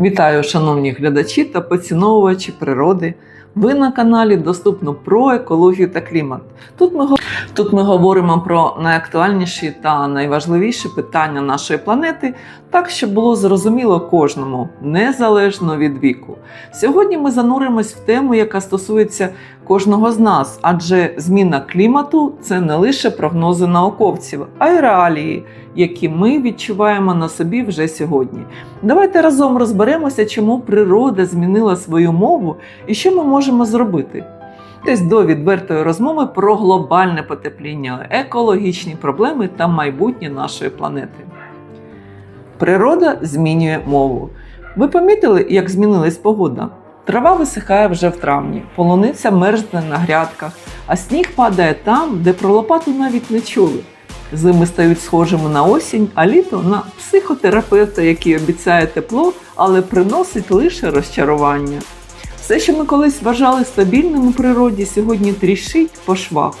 Вітаю, шановні глядачі та поціновувачі природи. Ви на каналі Доступно про екологію та клімат. Тут ми, тут ми говоримо про найактуальніші та найважливіші питання нашої планети, так щоб було зрозуміло кожному, незалежно від віку. Сьогодні ми зануримось в тему, яка стосується кожного з нас, адже зміна клімату це не лише прогнози науковців, а й реалії, які ми відчуваємо на собі вже сьогодні. Давайте разом розберемося, чому природа змінила свою мову і що ми можемо зробити. Десь до відвертої розмови про глобальне потепління, екологічні проблеми та майбутнє нашої планети. Природа змінює мову. Ви помітили, як змінилась погода? Трава висихає вже в травні, полуниця мерзне на грядках, а сніг падає там, де про лопату навіть не чули. Зими стають схожими на осінь, а літо на психотерапевта, який обіцяє тепло, але приносить лише розчарування. Все, що ми колись вважали стабільним у природі, сьогодні трішить по швах.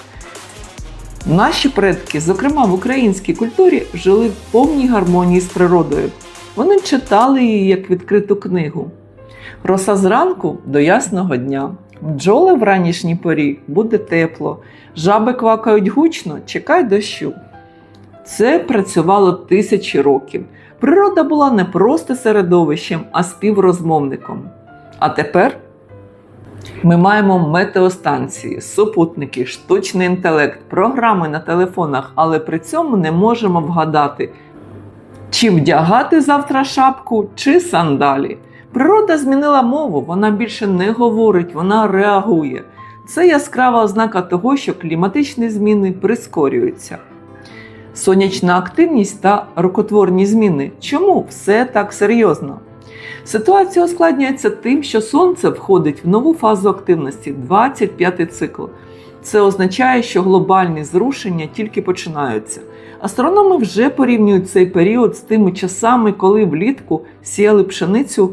Наші предки, зокрема в українській культурі, жили в повній гармонії з природою. Вони читали її як відкриту книгу. Роса зранку до ясного дня. Бджоли в ранішній порі буде тепло, жаби квакають гучно, чекай дощу. Це працювало тисячі років. Природа була не просто середовищем, а співрозмовником. А тепер ми маємо метеостанції, супутники, штучний інтелект, програми на телефонах, але при цьому не можемо вгадати, чи вдягати завтра шапку, чи сандалі. Природа змінила мову, вона більше не говорить, вона реагує. Це яскрава ознака того, що кліматичні зміни прискорюються. Сонячна активність та рукотворні зміни. Чому все так серйозно? Ситуація ускладнюється тим, що Сонце входить в нову фазу активності 25-й цикл. Це означає, що глобальні зрушення тільки починаються. Астрономи вже порівнюють цей період з тими часами, коли влітку сіяли пшеницю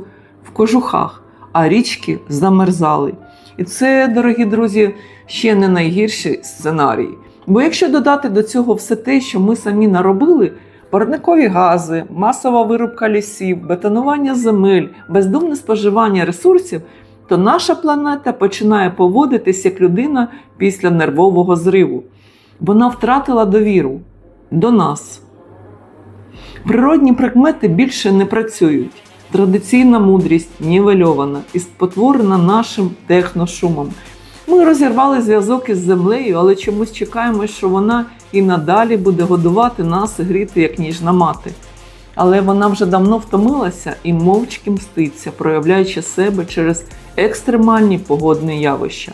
кожухах, а річки замерзали. І це, дорогі друзі, ще не найгірший сценарій. Бо якщо додати до цього все те, що ми самі наробили, парникові гази, масова вирубка лісів, бетонування земель, бездумне споживання ресурсів, то наша планета починає поводитись як людина після нервового зриву. Вона втратила довіру до нас. Природні прикмети більше не працюють. Традиційна мудрість нівельована і спотворена нашим техношумом. Ми розірвали зв'язок із землею, але чомусь чекаємо, що вона і надалі буде годувати нас і гріти, як ніжна мати. Але вона вже давно втомилася і мовчки мститься, проявляючи себе через екстремальні погодні явища.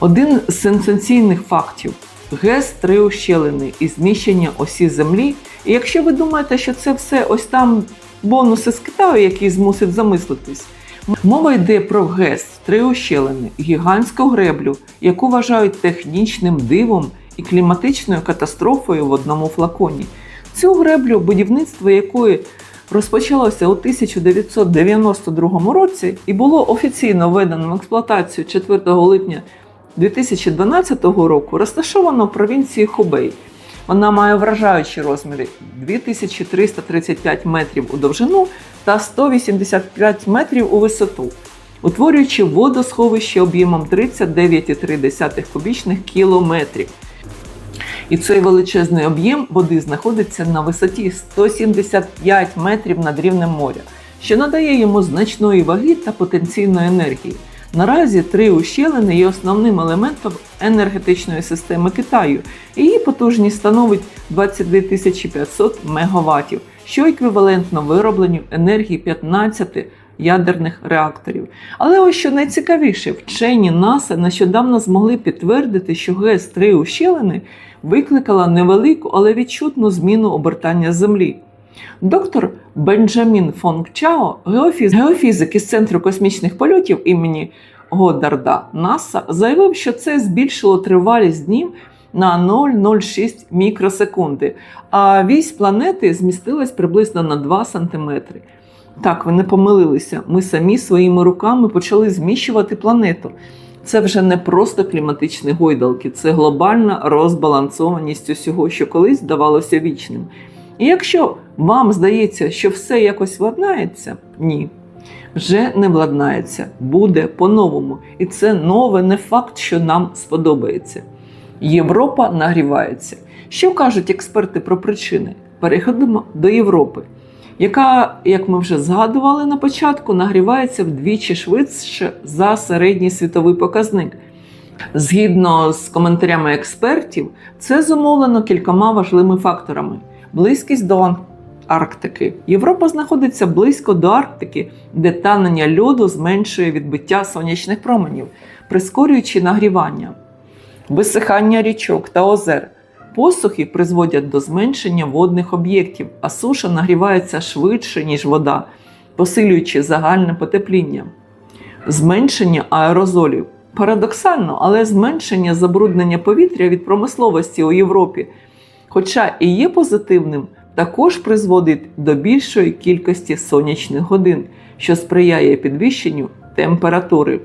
Один з сенсаційних фактів ГЕС три ущелини і зміщення осі Землі. І якщо ви думаєте, що це все ось там бонуси з Китаю, які змусить замислитись, мова йде про ГЕС три ущелини, гігантську греблю, яку вважають технічним дивом і кліматичною катастрофою в одному флаконі. Цю греблю, будівництво якої розпочалося у 1992 році і було офіційно введено в експлуатацію 4 липня 2012 року, розташовано в провінції Хубей. Вона має вражаючі розміри 2335 метрів у довжину та 185 метрів у висоту, утворюючи водосховище об'ємом 39,3 кубічних кілометрів. І цей величезний об'єм води знаходиться на висоті 175 метрів над рівнем моря, що надає йому значної ваги та потенційної енергії. Наразі три ущелини є основним елементом енергетичної системи Китаю. Її потужність становить 22 500 МВт, що еквівалентно виробленню енергії 15 ядерних реакторів. Але ось що найцікавіше, вчені НАСА нещодавно змогли підтвердити, що ГЕС 3 ущелини викликала невелику, але відчутну зміну обертання Землі. Доктор Бенджамін Фонг Чао, геофіз... геофізик із Центру космічних польотів імені Годдарда НАСА, заявив, що це збільшило тривалість днів на 0,06 мікросекунди, а вісь планети змістилась приблизно на 2 сантиметри. Так, ви не помилилися. Ми самі своїми руками почали зміщувати планету. Це вже не просто кліматичні гойдалки, це глобальна розбалансованість усього, що колись здавалося вічним. І якщо Вам здається, що все якось владнається? Ні. Вже не владнається, буде по-новому. І це нове не факт, що нам сподобається. Європа нагрівається. Що кажуть експерти про причини? Переходимо до Європи, яка, як ми вже згадували на початку, нагрівається вдвічі швидше за середній світовий показник. Згідно з коментарями експертів, це зумовлено кількома важливими факторами: близькість до Арктики. Європа знаходиться близько до Арктики, де танення льоду зменшує відбиття сонячних променів, прискорюючи нагрівання, висихання річок та озер. Посухи призводять до зменшення водних об'єктів, а суша нагрівається швидше, ніж вода, посилюючи загальне потепління, зменшення аерозолів. Парадоксально, але зменшення забруднення повітря від промисловості у Європі, хоча і є позитивним, також призводить до більшої кількості сонячних годин, що сприяє підвищенню температури.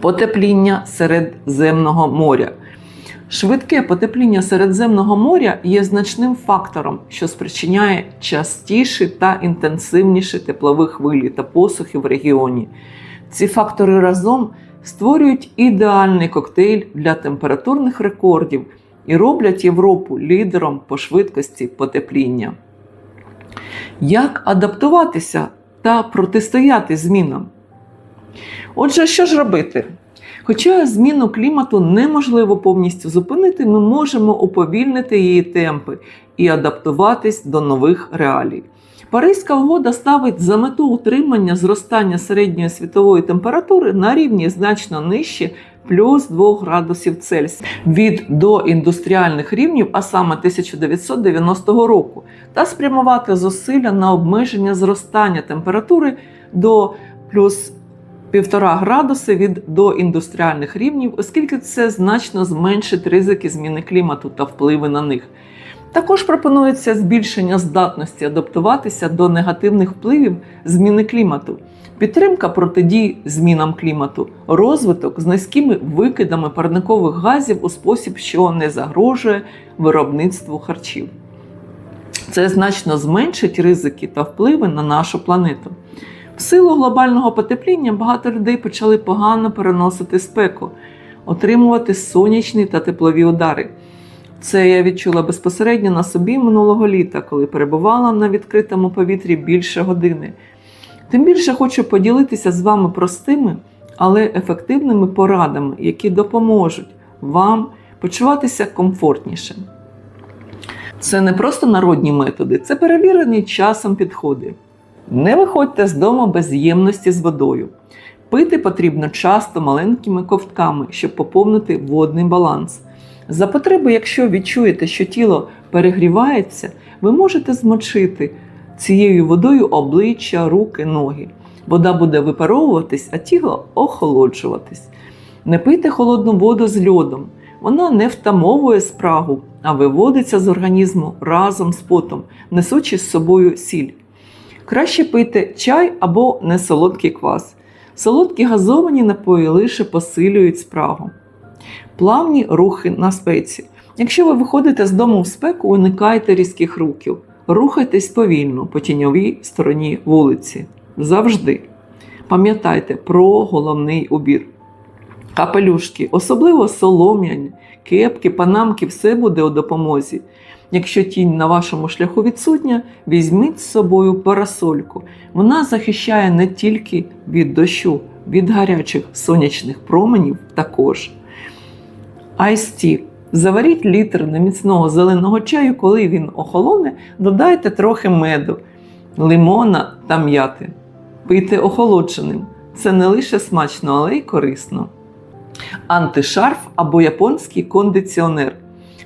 Потепління Середземного моря. Швидке потепління Середземного моря є значним фактором, що спричиняє частіші та інтенсивніші теплові хвилі та посухи в регіоні. Ці фактори разом створюють ідеальний коктейль для температурних рекордів і роблять Європу лідером по швидкості потепління. Як адаптуватися та протистояти змінам? Отже, що ж робити? Хоча зміну клімату неможливо повністю зупинити, ми можемо уповільнити її темпи і адаптуватись до нових реалій. Паризька угода ставить за мету утримання зростання середньої світової температури на рівні значно нижче плюс 2 градусів Цельсія від доіндустріальних рівнів, а саме 1990 року, та спрямувати зусилля на обмеження зростання температури до плюс 1,5 градуси від доіндустріальних рівнів, оскільки це значно зменшить ризики зміни клімату та впливи на них. Також пропонується збільшення здатності адаптуватися до негативних впливів зміни клімату, підтримка протидії змінам клімату, розвиток з низькими викидами парникових газів у спосіб, що не загрожує виробництву харчів. Це значно зменшить ризики та впливи на нашу планету. В силу глобального потепління багато людей почали погано переносити спеку, отримувати сонячні та теплові удари. Це я відчула безпосередньо на собі минулого літа, коли перебувала на відкритому повітрі більше години. Тим більше хочу поділитися з вами простими, але ефективними порадами, які допоможуть вам почуватися комфортніше. Це не просто народні методи, це перевірені часом підходи. Не виходьте з дому без ємності з водою. Пити потрібно часто маленькими ковтками, щоб поповнити водний баланс. За потреби, якщо відчуєте, що тіло перегрівається, ви можете змочити цією водою обличчя, руки, ноги. Вода буде випаровуватись, а тіло охолоджуватись. Не пийте холодну воду з льодом. Вона не втамовує спрагу, а виводиться з організму разом з потом, несучи з собою сіль. Краще пийте чай або несолодкий квас. Солодкі газовані напої лише посилюють спрагу. Плавні рухи на спеці. Якщо ви виходите з дому в спеку, уникайте різких рухів. Рухайтесь повільно по тіньовій стороні вулиці. Завжди. Пам'ятайте про головний убір. Капелюшки, особливо солом'яні, кепки, панамки, все буде у допомозі. Якщо тінь на вашому шляху відсутня, візьміть з собою парасольку. Вона захищає не тільки від дощу, від гарячих сонячних променів також. Айсті. Заваріть літр неміцного зеленого чаю, коли він охолоне, додайте трохи меду, лимона та м'яти. Пийте охолодженим. Це не лише смачно, але й корисно. Антишарф або японський кондиціонер.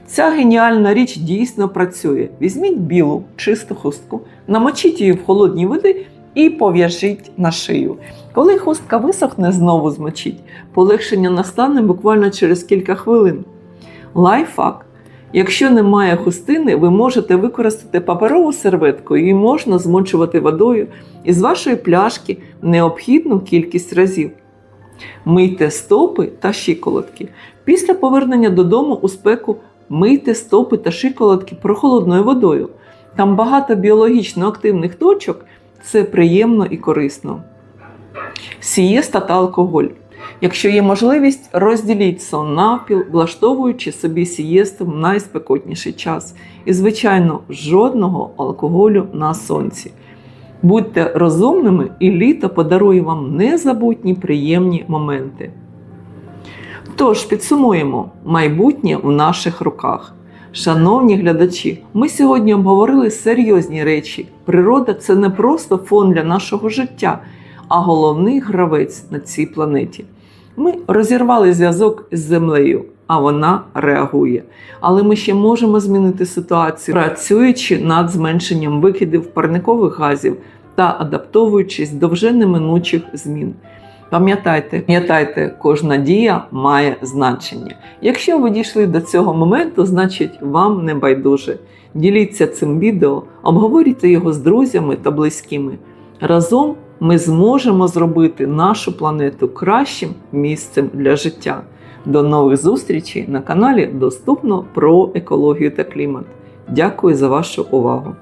Ця геніальна річ дійсно працює. Візьміть білу, чисту хустку, намочіть її в холодній воді і пов'яжіть на шию. Коли хустка висохне, знову змочіть. Полегшення настане буквально через кілька хвилин. Лайфхак. Якщо немає хустини, ви можете використати паперову серветку, її можна змочувати водою із вашої пляшки необхідну кількість разів. Мийте стопи та щиколотки. Після повернення додому у спеку мийте стопи та щиколотки прохолодною водою. Там багато біологічно активних точок, це приємно і корисно. Сієста та алкоголь. Якщо є можливість, розділіть сон навпіл, влаштовуючи собі сієсту в найспекотніший час. І, звичайно, жодного алкоголю на сонці. Будьте розумними, і літо подарує вам незабутні приємні моменти. Тож підсумуємо майбутнє в наших руках. Шановні глядачі, ми сьогодні обговорили серйозні речі. Природа це не просто фон для нашого життя, а головний гравець на цій планеті. Ми розірвали зв'язок з землею, а вона реагує. Але ми ще можемо змінити ситуацію, працюючи над зменшенням викидів парникових газів та адаптовуючись до вже неминучих змін. Пам'ятайте, пам'ятайте, кожна дія має значення. Якщо ви дійшли до цього моменту, значить вам не байдуже. Діліться цим відео, обговорюйте його з друзями та близькими. Разом ми зможемо зробити нашу планету кращим місцем для життя. До нових зустрічей на каналі Доступно про екологію та клімат. Дякую за вашу увагу!